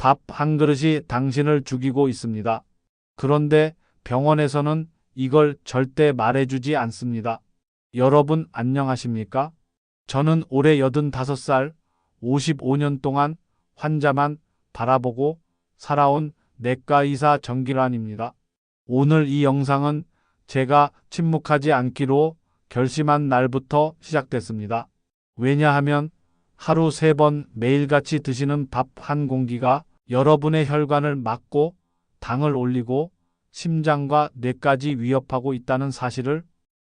밥 한 그릇이 당신을 죽이고 있습니다. 그런데 병원에서는 이걸 절대 말해주지 않습니다. 여러분 안녕하십니까? 저는 올해 85살, 55년 동안 환자만 바라보고 살아온 내과 의사 정기란입니다. 오늘 이 영상은 제가 침묵하지 않기로 결심한 날부터 시작됐습니다. 왜냐하면 하루 세 번 매일같이 드시는 밥 한 공기가 여러분의 혈관을 막고 당을 올리고 심장과 뇌까지 위협하고 있다는 사실을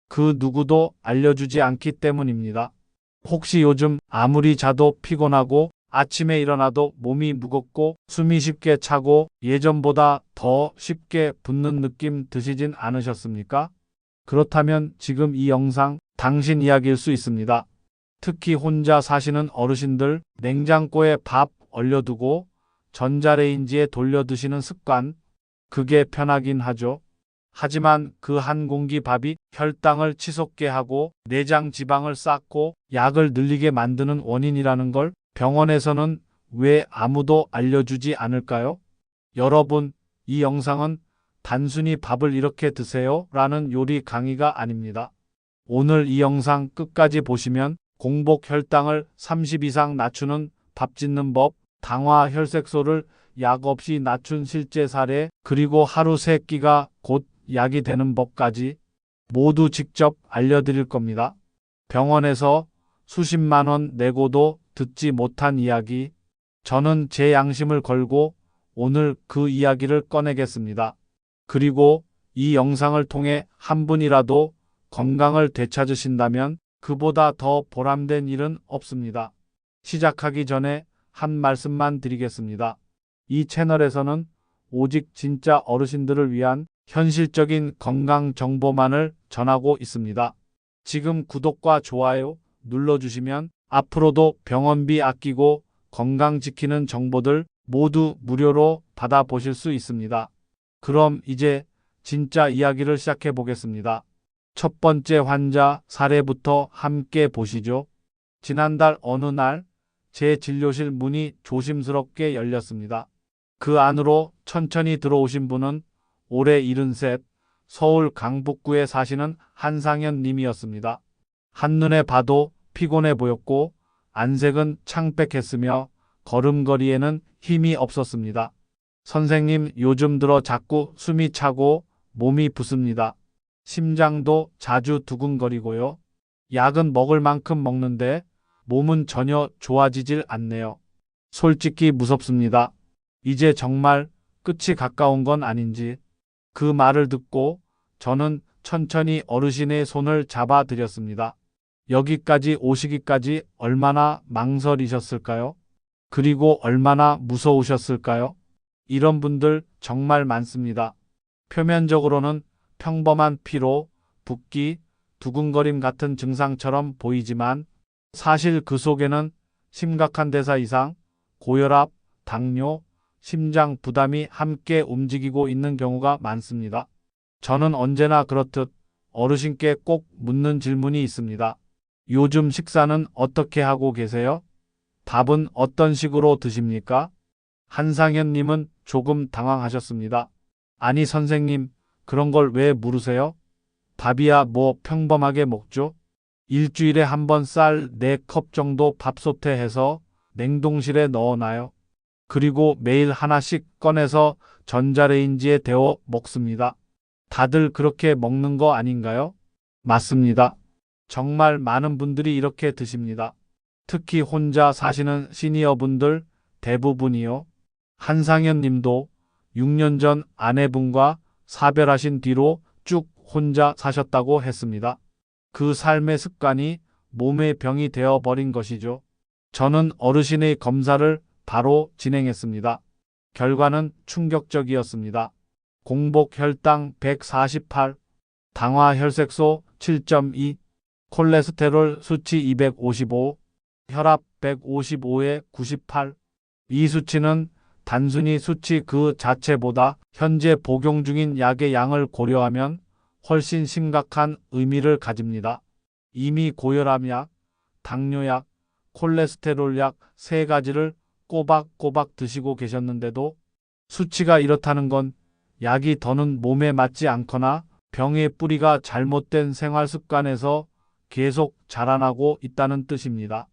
그 누구도 알려주지 않기 때문입니다. 혹시 요즘 아무리 자도 피곤하고 아침에 일어나도 몸이 무겁고 숨이 쉽게 차고 예전보다 더 쉽게 붓는 느낌 드시진 않으셨습니까? 그렇다면 지금 이 영상 당신 이야기일 수 있습니다. 특히 혼자 사시는 어르신들 냉장고에 밥 얼려두고 전자레인지에 돌려 드시는 습관, 그게 편하긴 하죠. 하지만 그 한 공기 밥이 혈당을 치솟게 하고 내장 지방을 쌓고 약을 늘리게 만드는 원인이라는 걸 병원에서는 왜 아무도 알려주지 않을까요? 여러분, 이 영상은 단순히 밥을 이렇게 드세요 라는 요리 강의가 아닙니다. 오늘 이 영상 끝까지 보시면 공복 혈당을 30 이상 낮추는 밥 짓는 법, 당화 혈색소를 약 없이 낮춘 실제 사례, 그리고 하루 세 끼가 곧 약이 되는 법까지 모두 직접 알려드릴 겁니다. 병원에서 수십만 원 내고도 듣지 못한 이야기. 저는 제 양심을 걸고 오늘 그 이야기를 꺼내겠습니다. 그리고 이 영상을 통해 한 분이라도 건강을 되찾으신다면 그보다 더 보람된 일은 없습니다. 시작하기 전에 한 말씀만 드리겠습니다. 이 채널에서는 오직 진짜 어르신들을 위한 현실적인 건강 정보만을 전하고 있습니다. 지금 구독과 좋아요 눌러주시면 앞으로도 병원비 아끼고 건강 지키는 정보들 모두 무료로 받아보실 수 있습니다. 그럼 이제 진짜 이야기를 시작해 보겠습니다. 첫 번째 환자 사례부터 함께 보시죠. 지난달 어느 날 제 진료실 문이 조심스럽게 열렸습니다. 그 안으로 천천히 들어오신 분은 올해 73 서울 강북구에 사시는 한상현 님이었습니다. 한눈에 봐도 피곤해 보였고 안색은 창백했으며 걸음걸이에는 힘이 없었습니다. 선생님 요즘 들어 자꾸 숨이 차고 몸이 부습니다. 심장도 자주 두근거리고요. 약은 먹을 만큼 먹는데 몸은 전혀 좋아지질 않네요. 솔직히 무섭습니다. 이제 정말 끝이 가까운 건 아닌지. 그 말을 듣고 저는 천천히 어르신의 손을 잡아 드렸습니다. 여기까지 오시기까지 얼마나 망설이셨을까요? 그리고 얼마나 무서우셨을까요? 이런 분들 정말 많습니다. 표면적으로는 평범한 피로, 붓기, 두근거림 같은 증상처럼 보이지만 사실 그 속에는 심각한 대사 이상, 고혈압, 당뇨, 심장 부담이 함께 움직이고 있는 경우가 많습니다. 저는 언제나 그렇듯 어르신께 꼭 묻는 질문이 있습니다. 요즘 식사는 어떻게 하고 계세요? 밥은 어떤 식으로 드십니까? 한상현님은 조금 당황하셨습니다. 아니, 선생님, 그런 걸 왜 물으세요? 밥이야 뭐 평범하게 먹죠? 일주일에 한 번 쌀 4컵 정도 밥솥에 해서 냉동실에 넣어놔요. 그리고 매일 하나씩 꺼내서 전자레인지에 데워 먹습니다. 다들 그렇게 먹는 거 아닌가요? 맞습니다. 정말 많은 분들이 이렇게 드십니다. 특히 혼자 사시는 시니어 분들 대부분이요. 한상현 님도 6년 전 아내분과 사별하신 뒤로 쭉 혼자 사셨다고 했습니다. 그 삶의 습관이 몸의 병이 되어 버린 것이죠. 저는 어르신의 검사를 바로 진행했습니다. 결과는 충격적이었습니다. 공복 혈당 148, 당화 혈색소 7.2, 콜레스테롤 수치 255, 혈압 155에 98. 이 수치는 단순히 수치 그 자체보다 현재 복용 중인 약의 양을 고려하면 훨씬 심각한 의미를 가집니다. 이미 고혈압약, 당뇨약, 콜레스테롤약 세 가지를 꼬박꼬박 드시고 계셨는데도 수치가 이렇다는 건 약이 더는 몸에 맞지 않거나 병의 뿌리가 잘못된 생활 습관에서 계속 자라나고 있다는 뜻입니다.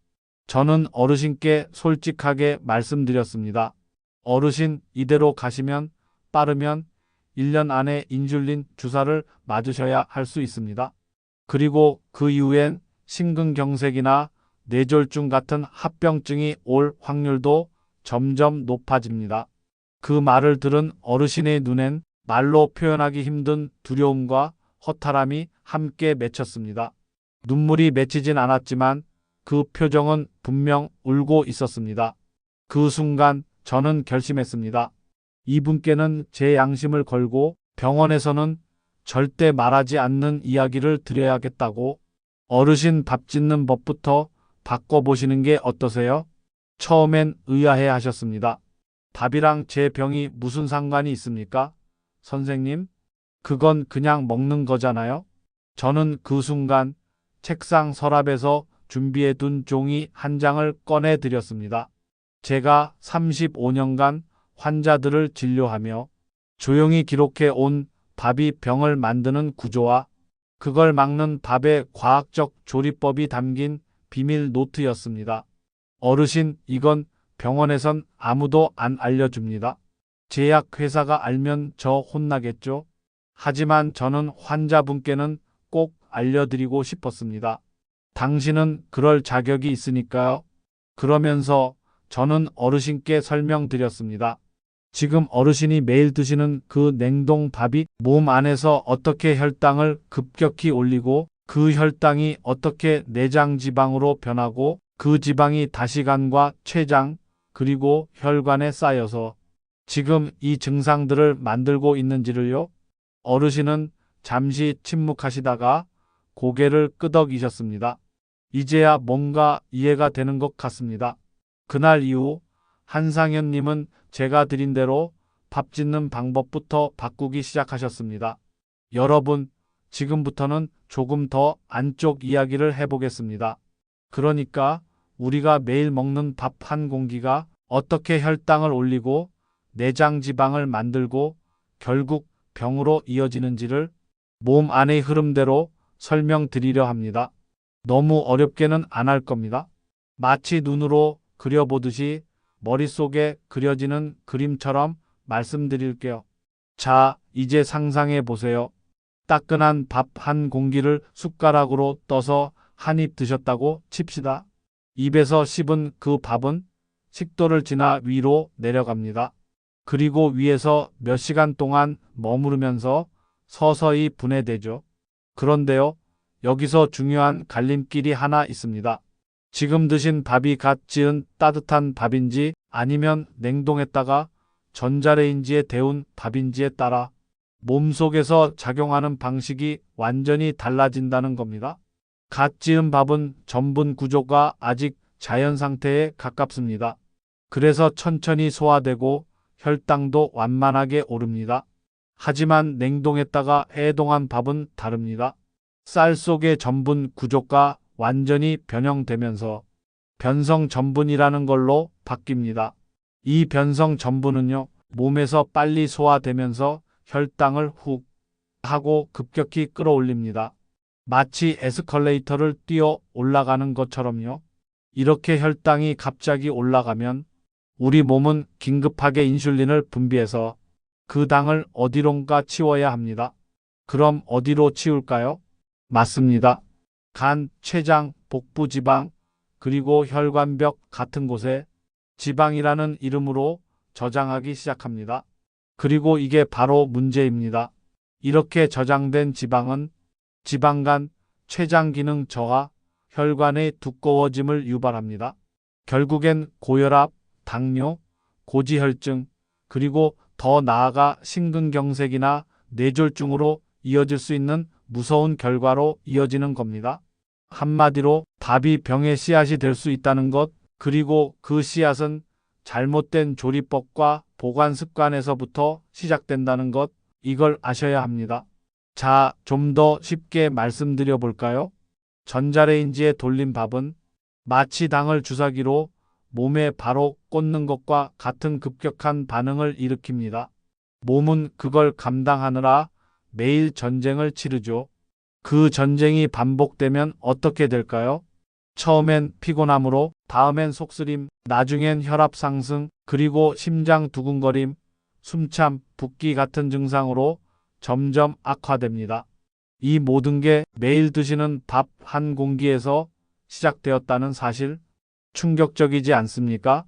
저는 어르신께 솔직하게 말씀드렸습니다. 어르신 이대로 가시면 빠르면 1년 안에 인슐린 주사를 맞으셔야 할 수 있습니다. 그리고 그 이후엔 심근경색이나 뇌졸중 같은 합병증이 올 확률도 점점 높아집니다. 그 말을 들은 어르신의 눈엔 말로 표현하기 힘든 두려움과 허탈함이 함께 맺혔습니다. 눈물이 맺히진 않았지만 그 표정은 분명 울고 있었습니다. 그 순간 저는 결심했습니다. 이분께는 제 양심을 걸고 병원에서는 절대 말하지 않는 이야기를 드려야겠다고 어르신 밥 짓는 법부터 바꿔보시는 게 어떠세요? 처음엔 의아해 하셨습니다. 밥이랑 제 병이 무슨 상관이 있습니까? 선생님? 그건 그냥 먹는 거잖아요? 저는 그 순간 책상 서랍에서 준비해 둔 종이 한 장을 꺼내 드렸습니다. 제가 35년간 환자들을 진료하며 조용히 기록해 온 밥이 병을 만드는 구조와 그걸 막는 밥의 과학적 조리법이 담긴 비밀 노트였습니다. 어르신, 이건 병원에선 아무도 안 알려줍니다. 제약회사가 알면 저 혼나겠죠? 하지만 저는 환자분께는 꼭 알려드리고 싶었습니다. 당신은 그럴 자격이 있으니까요. 그러면서 저는 어르신께 설명드렸습니다. 지금 어르신이 매일 드시는 그 냉동 밥이 몸 안에서 어떻게 혈당을 급격히 올리고 그 혈당이 어떻게 내장 지방으로 변하고 그 지방이 다시 간과 췌장 그리고 혈관에 쌓여서 지금 이 증상들을 만들고 있는지를요. 어르신은 잠시 침묵하시다가 고개를 끄덕이셨습니다. 이제야 뭔가 이해가 되는 것 같습니다. 그날 이후 한상현님은 제가 드린 대로 밥 짓는 방법부터 바꾸기 시작하셨습니다. 여러분, 지금부터는 조금 더 안쪽 이야기를 해보겠습니다. 그러니까 우리가 매일 먹는 밥 한 공기가 어떻게 혈당을 올리고 내장 지방을 만들고 결국 병으로 이어지는지를 몸 안의 흐름대로 설명드리려 합니다. 너무 어렵게는 안 할 겁니다. 마치 눈으로 그려보듯이 머릿속에 그려지는 그림처럼 말씀드릴게요. 자, 이제 상상해 보세요. 따끈한 밥 한 공기를 숟가락으로 떠서 한 입 드셨다고 칩시다. 입에서 씹은 그 밥은 식도를 지나 위로 내려갑니다. 그리고 위에서 몇 시간 동안 머무르면서 서서히 분해되죠. 그런데요, 여기서 중요한 갈림길이 하나 있습니다. 지금 드신 밥이 갓 지은 따뜻한 밥인지 아니면 냉동했다가 전자레인지에 데운 밥인지에 따라 몸속에서 작용하는 방식이 완전히 달라진다는 겁니다. 갓 지은 밥은 전분 구조가 아직 자연 상태에 가깝습니다. 그래서 천천히 소화되고 혈당도 완만하게 오릅니다. 하지만 냉동했다가 해동한 밥은 다릅니다. 쌀 속의 전분 구조가 완전히 변형되면서 변성 전분이라는 걸로 바뀝니다. 이 변성 전분은요, 몸에서 빨리 소화되면서 혈당을 훅 하고 급격히 끌어올립니다. 마치 에스컬레이터를 뛰어 올라가는 것처럼요. 이렇게 혈당이 갑자기 올라가면 우리 몸은 긴급하게 인슐린을 분비해서 그 당을 어디론가 치워야 합니다. 그럼 어디로 치울까요? 맞습니다. 간, 췌장, 복부 지방, 그리고 혈관벽 같은 곳에 지방이라는 이름으로 저장하기 시작합니다. 그리고 이게 바로 문제입니다. 이렇게 저장된 지방은 지방간, 췌장 기능 저하, 혈관의 두꺼워짐을 유발합니다. 결국엔 고혈압, 당뇨, 고지혈증, 그리고 더 나아가 심근경색이나 뇌졸중으로 이어질 수 있는 무서운 결과로 이어지는 겁니다. 한마디로 밥이 병의 씨앗이 될 수 있다는 것, 그리고 그 씨앗은 잘못된 조리법과 보관 습관에서부터 시작된다는 것, 이걸 아셔야 합니다. 자, 좀 더 쉽게 말씀드려 볼까요? 전자레인지에 돌린 밥은 마치 당을 주사기로 몸에 바로 꽂는 것과 같은 급격한 반응을 일으킵니다. 몸은 그걸 감당하느라 매일 전쟁을 치르죠. 그 전쟁이 반복되면 어떻게 될까요? 처음엔 피곤함으로, 다음엔 속쓰림, 나중엔 혈압 상승, 그리고 심장 두근거림, 숨참, 붓기 같은 증상으로 점점 악화됩니다. 이 모든 게 매일 드시는 밥 한 공기에서 시작되었다는 사실 충격적이지 않습니까?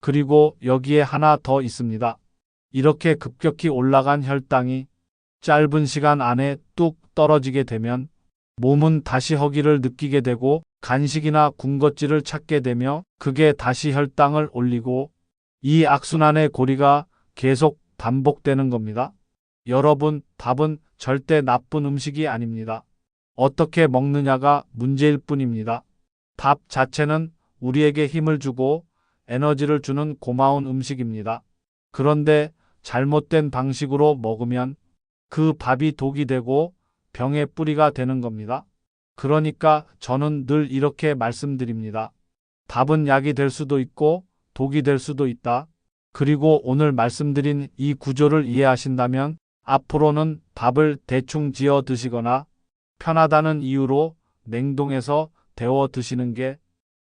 그리고 여기에 하나 더 있습니다. 이렇게 급격히 올라간 혈당이 짧은 시간 안에 뚝 떨어지게 되면 몸은 다시 허기를 느끼게 되고 간식이나 군것질을 찾게 되며 그게 다시 혈당을 올리고 이 악순환의 고리가 계속 반복되는 겁니다. 여러분, 밥은 절대 나쁜 음식이 아닙니다. 어떻게 먹느냐가 문제일 뿐입니다. 밥 자체는 우리에게 힘을 주고 에너지를 주는 고마운 음식입니다. 그런데 잘못된 방식으로 먹으면 그 밥이 독이 되고 병의 뿌리가 되는 겁니다. 그러니까 저는 늘 이렇게 말씀드립니다. 밥은 약이 될 수도 있고 독이 될 수도 있다. 그리고 오늘 말씀드린 이 구조를 이해하신다면 앞으로는 밥을 대충 지어 드시거나 편하다는 이유로 냉동해서 데워 드시는 게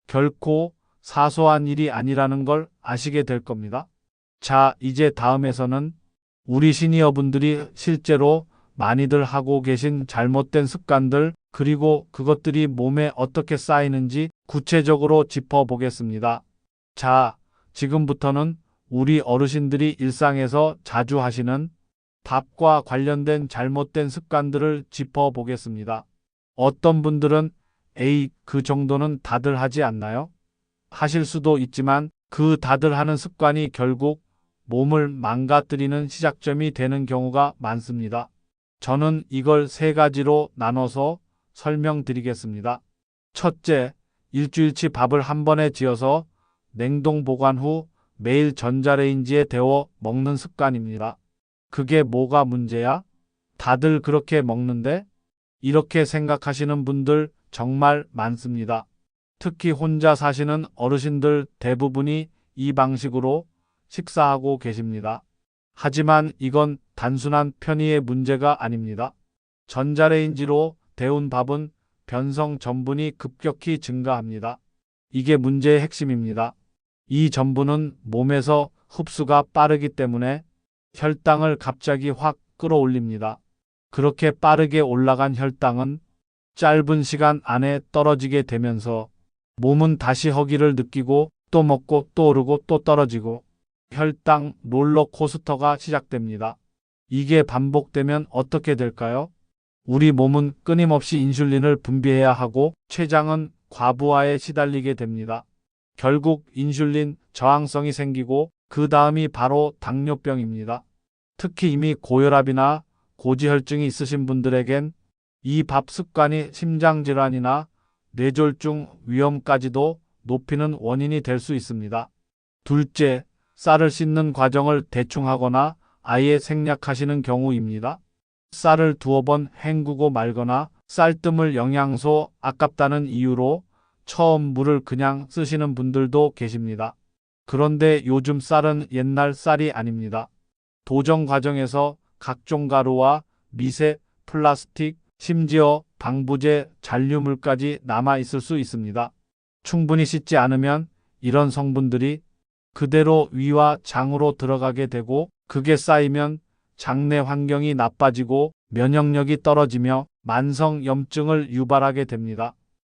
결코 사소한 일이 아니라는 걸 아시게 될 겁니다. 자, 이제 다음에서는 우리 시니어분들이 실제로 많이들 하고 계신 잘못된 습관들, 그리고 그것들이 몸에 어떻게 쌓이는지 구체적으로 짚어보겠습니다. 자, 지금부터는 우리 어르신들이 일상에서 자주 하시는 밥과 관련된 잘못된 습관들을 짚어보겠습니다. 어떤 분들은 에이, 그 정도는 다들 하지 않나요? 하실 수도 있지만 그 다들 하는 습관이 결국 몸을 망가뜨리는 시작점이 되는 경우가 많습니다. 저는 이걸 세 가지로 나눠서 설명드리겠습니다. 첫째, 일주일치 밥을 한 번에 지어서 냉동 보관 후 매일 전자레인지에 데워 먹는 습관입니다. 그게 뭐가 문제야? 다들 그렇게 먹는데? 이렇게 생각하시는 분들 정말 많습니다. 특히 혼자 사시는 어르신들 대부분이 이 방식으로 식사하고 계십니다. 하지만 이건 단순한 편의의 문제가 아닙니다. 전자레인지로 데운 밥은 변성 전분이 급격히 증가합니다. 이게 문제의 핵심입니다. 이 전분은 몸에서 흡수가 빠르기 때문에 혈당을 갑자기 확 끌어올립니다. 그렇게 빠르게 올라간 혈당은 짧은 시간 안에 떨어지게 되면서 몸은 다시 허기를 느끼고 또 먹고 또 오르고 또 떨어지고 혈당 롤러코스터가 시작됩니다. 이게 반복되면 어떻게 될까요? 우리 몸은 끊임없이 인슐린을 분비해야 하고 췌장은 과부하에 시달리게 됩니다. 결국 인슐린 저항성이 생기고 그 다음이 바로 당뇨병입니다. 특히 이미 고혈압이나 고지혈증이 있으신 분들에겐 이 밥 습관이 심장질환이나 뇌졸중 위험까지도 높이는 원인이 될 수 있습니다. 둘째, 쌀을 씻는 과정을 대충 하거나 아예 생략하시는 경우입니다. 쌀을 두어 번 헹구고 말거나 쌀뜨물 영양소 아깝다는 이유로 처음 물을 그냥 쓰시는 분들도 계십니다. 그런데 요즘 쌀은 옛날 쌀이 아닙니다. 도정 과정에서 각종 가루와 미세, 플라스틱, 심지어 방부제, 잔류물까지 남아 있을 수 있습니다. 충분히 씻지 않으면 이런 성분들이 그대로 위와 장으로 들어가게 되고 그게 쌓이면 장내 환경이 나빠지고 면역력이 떨어지며 만성 염증을 유발하게 됩니다.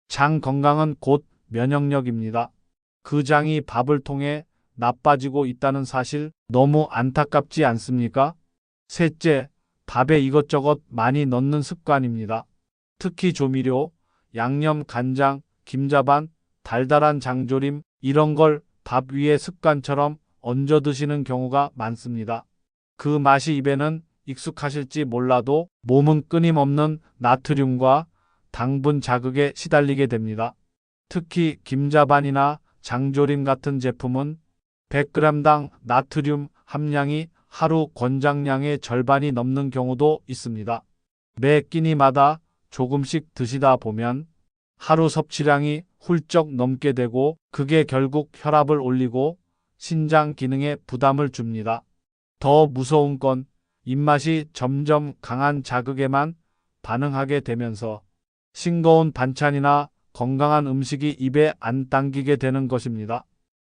장 건강은 곧 면역력입니다. 그 장이 밥을 통해 나빠지고 있다는 사실 너무 안타깝지 않습니까? 셋째, 밥에 이것저것 많이 넣는 습관입니다. 특히 조미료, 양념, 간장, 김자반, 달달한 장조림 이런 걸 밥 위에 습관처럼 얹어 드시는 경우가 많습니다. 그 맛이 입에는 익숙하실지 몰라도 몸은 끊임없는 나트륨과 당분 자극에 시달리게 됩니다. 특히 김자반이나 장조림 같은 제품은 100g당 나트륨 함량이 하루 권장량의 절반이 넘는 경우도 있습니다. 매 끼니마다 조금씩 드시다 보면 하루 섭취량이 훌쩍 넘게 되고 그게 결국 혈압을 올리고 신장 기능에 부담을 줍니다. 더 무서운 건 입맛이 점점 강한 자극에만 반응하게 되면서 싱거운 반찬이나 건강한 음식이 입에 안 당기게 되는 것입니다.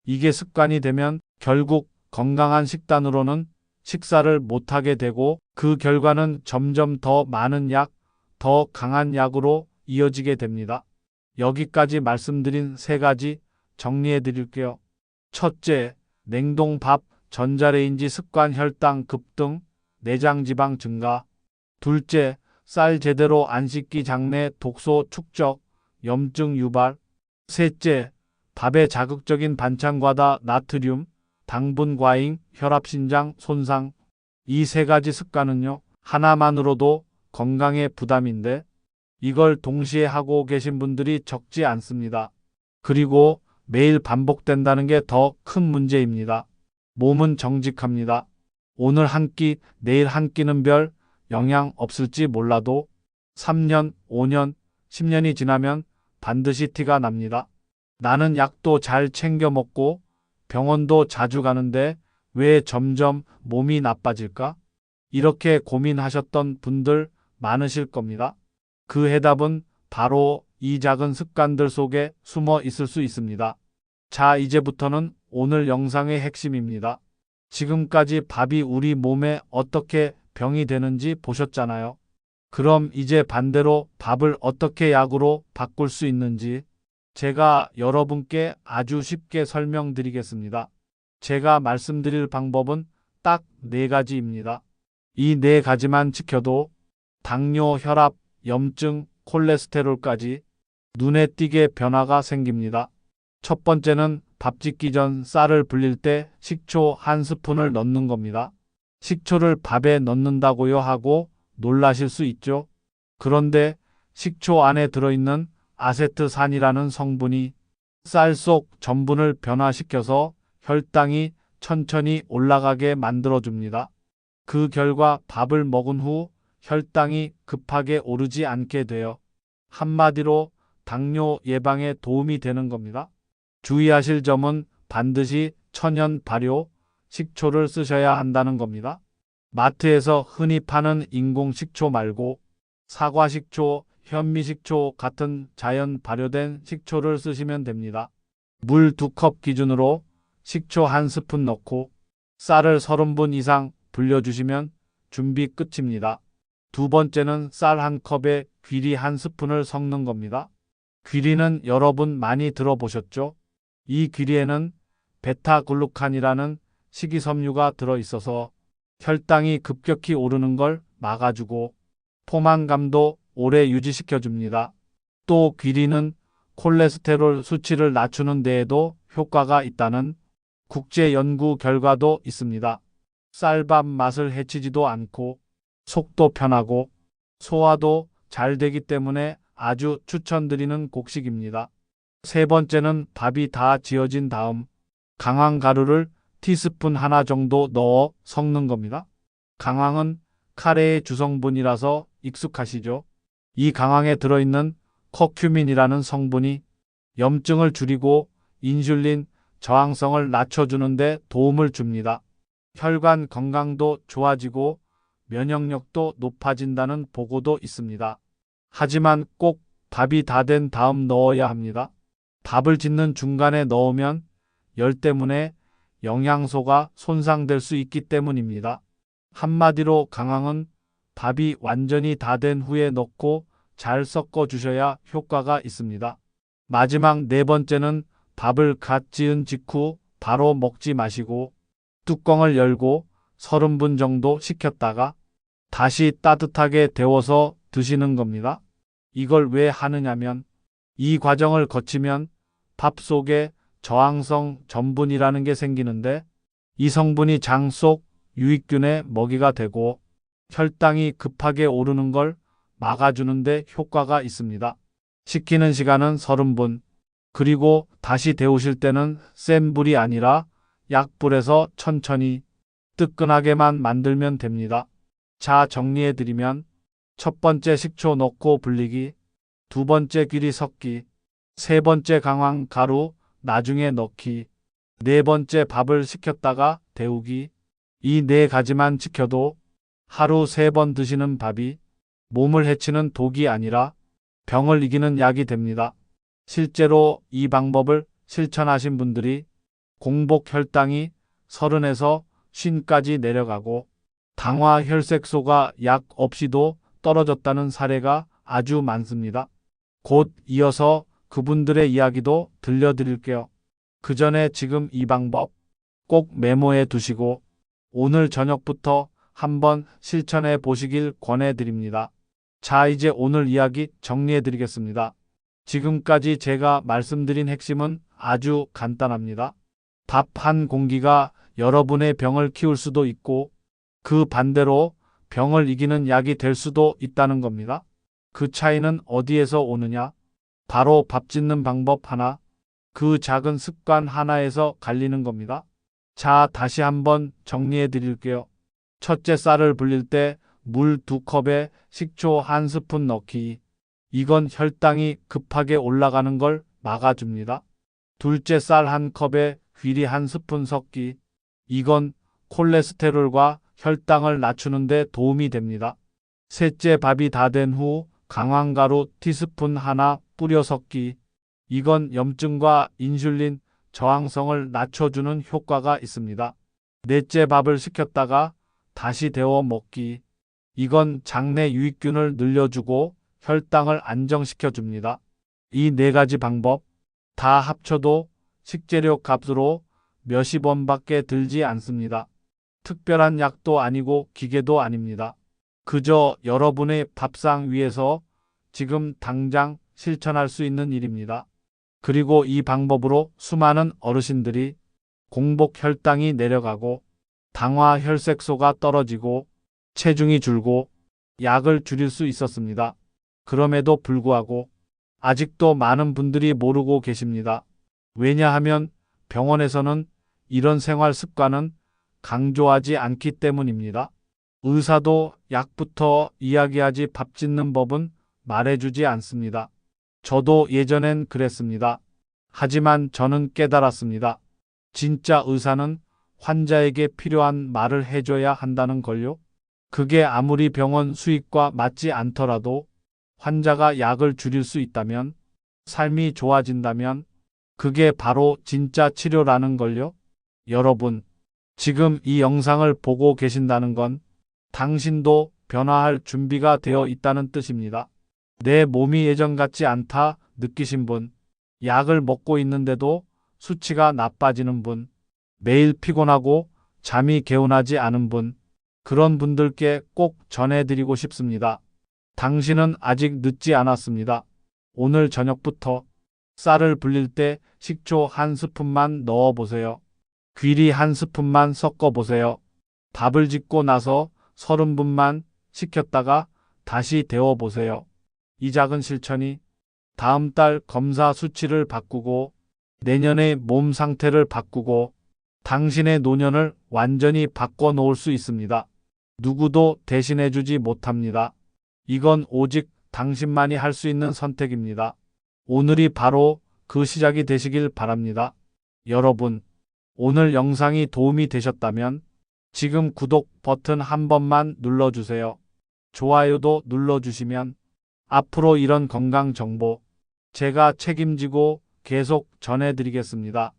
이게 습관이 되면 결국 건강한 식단으로는 식사를 못하게 되고 그 결과는 점점 더 많은 약, 더 강한 약으로 이어지게 됩니다. 여기까지 말씀드린 세 가지 정리해 드릴게요. 첫째, 냉동밥, 전자레인지 습관 혈당 급등, 내장 지방 증가. 둘째, 쌀 제대로 안 씻기 장내 독소 축적, 염증 유발. 셋째, 밥에 자극적인 반찬 과다 나트륨, 당분 과잉, 혈압 신장 손상. 이 세 가지 습관은요, 하나만으로도 건강에 부담인데, 이걸 동시에 하고 계신 분들이 적지 않습니다. 그리고 매일 반복된다는 게 더 큰 문제입니다. 몸은 정직합니다. 오늘 한 끼, 내일 한 끼는 별 영향 없을지 몰라도 3년, 5년, 10년이 지나면 반드시 티가 납니다. 나는 약도 잘 챙겨 먹고 병원도 자주 가는데 왜 점점 몸이 나빠질까? 이렇게 고민하셨던 분들 많으실 겁니다. 그 해답은 바로 이 작은 습관들 속에 숨어 있을 수 있습니다. 자, 이제부터는 오늘 영상의 핵심입니다. 지금까지 밥이 우리 몸에 어떻게 병이 되는지 보셨잖아요. 그럼 이제 반대로 밥을 어떻게 약으로 바꿀 수 있는지 제가 여러분께 아주 쉽게 설명드리겠습니다. 제가 말씀드릴 방법은 딱 네 가지입니다. 이 네 가지만 지켜도 당뇨, 혈압, 염증, 콜레스테롤까지 눈에 띄게 변화가 생깁니다. 첫 번째는 밥 짓기 전 쌀을 불릴 때 식초 한 스푼을 넣는 겁니다. 식초를 밥에 넣는다고요 하고 놀라실 수 있죠. 그런데 식초 안에 들어있는 아세트산이라는 성분이 쌀 속 전분을 변화시켜서 혈당이 천천히 올라가게 만들어줍니다. 그 결과 밥을 먹은 후 혈당이 급하게 오르지 않게 돼요. 한마디로 당뇨 예방에 도움이 되는 겁니다. 주의하실 점은 반드시 천연 발효 식초를 쓰셔야 한다는 겁니다. 마트에서 흔히 파는 인공 식초 말고 사과 식초, 현미 식초 같은 자연 발효된 식초를 쓰시면 됩니다. 물두컵 기준으로 식초 한 스푼 넣고 쌀을 30분 이상 불려주시면 준비 끝입니다. 두 번째는 쌀 한 컵에 귀리 한 스푼을 섞는 겁니다. 귀리는 여러분 많이 들어보셨죠? 이 귀리에는 베타글루칸이라는 식이섬유가 들어있어서 혈당이 급격히 오르는 걸 막아주고 포만감도 오래 유지시켜줍니다. 또 귀리는 콜레스테롤 수치를 낮추는 데에도 효과가 있다는 국제 연구 결과도 있습니다. 쌀밥 맛을 해치지도 않고 속도 편하고 소화도 잘 되기 때문에 아주 추천드리는 곡식입니다. 세 번째는 밥이 다 지어진 다음 강황 가루를 티스푼 하나 정도 넣어 섞는 겁니다. 강황은 카레의 주성분이라서 익숙하시죠? 이 강황에 들어있는 커큐민이라는 성분이 염증을 줄이고 인슐린 저항성을 낮춰주는데 도움을 줍니다. 혈관 건강도 좋아지고 면역력도 높아진다는 보고도 있습니다. 하지만 꼭 밥이 다 된 다음 넣어야 합니다. 밥을 짓는 중간에 넣으면 열 때문에 영양소가 손상될 수 있기 때문입니다. 한마디로 강황은 밥이 완전히 다 된 후에 넣고 잘 섞어 주셔야 효과가 있습니다. 마지막 네 번째는 밥을 갓 지은 직후 바로 먹지 마시고 뚜껑을 열고 30분 정도 식혔다가 다시 따뜻하게 데워서 드시는 겁니다. 이걸 왜 하느냐면 이 과정을 거치면 밥 속에 저항성 전분이라는 게 생기는데 이 성분이 장 속 유익균의 먹이가 되고 혈당이 급하게 오르는 걸 막아주는데 효과가 있습니다. 식히는 시간은 30분, 그리고 다시 데우실 때는 센 불이 아니라 약불에서 천천히 뜨끈하게만 만들면 됩니다. 자, 정리해드리면 첫 번째 식초 넣고 불리기, 두 번째 귀리 섞기, 세 번째 강황 가루 나중에 넣기. 네 번째 밥을 식혔다가 데우기. 이 네 가지만 지켜도 하루 세 번 드시는 밥이 몸을 해치는 독이 아니라 병을 이기는 약이 됩니다. 실제로 이 방법을 실천하신 분들이 공복 혈당이 30에서 50까지 내려가고 당화 혈색소가 약 없이도 떨어졌다는 사례가 아주 많습니다. 곧 이어서 그분들의 이야기도 들려드릴게요. 그 전에 지금 이 방법 꼭 메모해 두시고 오늘 저녁부터 한번 실천해 보시길 권해드립니다. 자, 이제 오늘 이야기 정리해 드리겠습니다. 지금까지 제가 말씀드린 핵심은 아주 간단합니다. 밥 한 공기가 여러분의 병을 키울 수도 있고 그 반대로 병을 이기는 약이 될 수도 있다는 겁니다. 그 차이는 어디에서 오느냐? 바로 밥 짓는 방법 하나, 그 작은 습관 하나에서 갈리는 겁니다. 자, 다시 한번 정리해 드릴게요. 첫째 쌀을 불릴 때 물 두 컵에 식초 한 스푼 넣기. 이건 혈당이 급하게 올라가는 걸 막아줍니다. 둘째 쌀 한 컵에 귀리 한 스푼 섞기. 이건 콜레스테롤과 혈당을 낮추는 데 도움이 됩니다. 셋째 밥이 다 된 후 강황가루 티스푼 하나 뿌려 섞기. 이건 염증과 인슐린 저항성을 낮춰주는 효과가 있습니다. 넷째 밥을 식혔다가 다시 데워 먹기. 이건 장내 유익균을 늘려주고 혈당을 안정시켜 줍니다. 이 네 가지 방법 다 합쳐도 식재료 값으로 몇십 원밖에 들지 않습니다. 특별한 약도 아니고 기계도 아닙니다. 그저 여러분의 밥상 위에서 지금 당장 실천할 수 있는 일입니다. 그리고 이 방법으로 수많은 어르신들이 공복 혈당이 내려가고 당화 혈색소가 떨어지고 체중이 줄고 약을 줄일 수 있었습니다. 그럼에도 불구하고 아직도 많은 분들이 모르고 계십니다. 왜냐하면 병원에서는 이런 생활 습관은 강조하지 않기 때문입니다. 의사도 약부터 이야기하지 밥 짓는 법은 말해주지 않습니다. 저도 예전엔 그랬습니다. 하지만 저는 깨달았습니다. 진짜 의사는 환자에게 필요한 말을 해줘야 한다는 걸요. 그게 아무리 병원 수익과 맞지 않더라도 환자가 약을 줄일 수 있다면, 삶이 좋아진다면, 그게 바로 진짜 치료라는 걸요. 여러분, 지금 이 영상을 보고 계신다는 건 당신도 변화할 준비가 되어 있다는 뜻입니다. 내 몸이 예전 같지 않다 느끼신 분, 약을 먹고 있는데도 수치가 나빠지는 분, 매일 피곤하고 잠이 개운하지 않은 분, 그런 분들께 꼭 전해드리고 싶습니다. 당신은 아직 늦지 않았습니다. 오늘 저녁부터 쌀을 불릴 때 식초 한 스푼만 넣어 보세요. 귀리 한 스푼만 섞어 보세요. 밥을 짓고 나서 30분만 식혔다가 다시 데워 보세요. 이 작은 실천이 다음 달 검사 수치를 바꾸고 내년의 몸 상태를 바꾸고 당신의 노년을 완전히 바꿔 놓을 수 있습니다. 누구도 대신해 주지 못합니다. 이건 오직 당신만이 할 수 있는 선택입니다. 오늘이 바로 그 시작이 되시길 바랍니다. 여러분, 오늘 영상이 도움이 되셨다면 지금 구독 버튼 한 번만 눌러주세요. 좋아요도 눌러주시면 앞으로 이런 건강 정보 제가 책임지고 계속 전해드리겠습니다.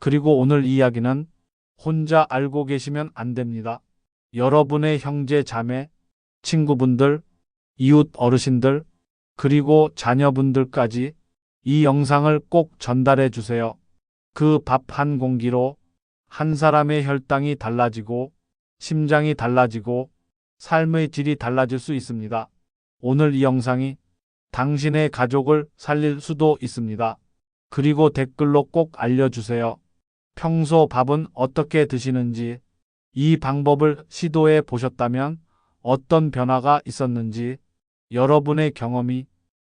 그리고 오늘 이야기는 혼자 알고 계시면 안 됩니다. 여러분의 형제, 자매, 친구분들, 이웃 어르신들, 그리고 자녀분들까지 이 영상을 꼭 전달해 주세요. 그 밥 한 공기로 한 사람의 혈당이 달라지고 심장이 달라지고 삶의 질이 달라질 수 있습니다. 오늘 이 영상이 당신의 가족을 살릴 수도 있습니다. 그리고 댓글로 꼭 알려주세요. 평소 밥은 어떻게 드시는지, 이 방법을 시도해 보셨다면 어떤 변화가 있었는지, 여러분의 경험이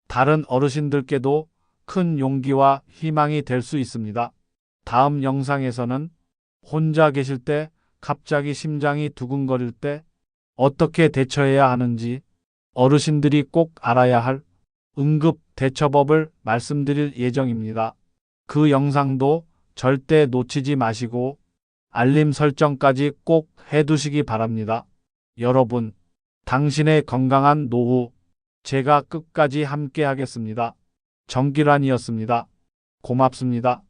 다른 어르신들께도 큰 용기와 희망이 될 수 있습니다. 다음 영상에서는 혼자 계실 때 갑자기 심장이 두근거릴 때 어떻게 대처해야 하는지 어르신들이 꼭 알아야 할 응급 대처법을 말씀드릴 예정입니다. 그 영상도 절대 놓치지 마시고 알림 설정까지 꼭 해두시기 바랍니다. 여러분, 당신의 건강한 노후, 제가 끝까지 함께 하겠습니다. 정기란이었습니다. 고맙습니다.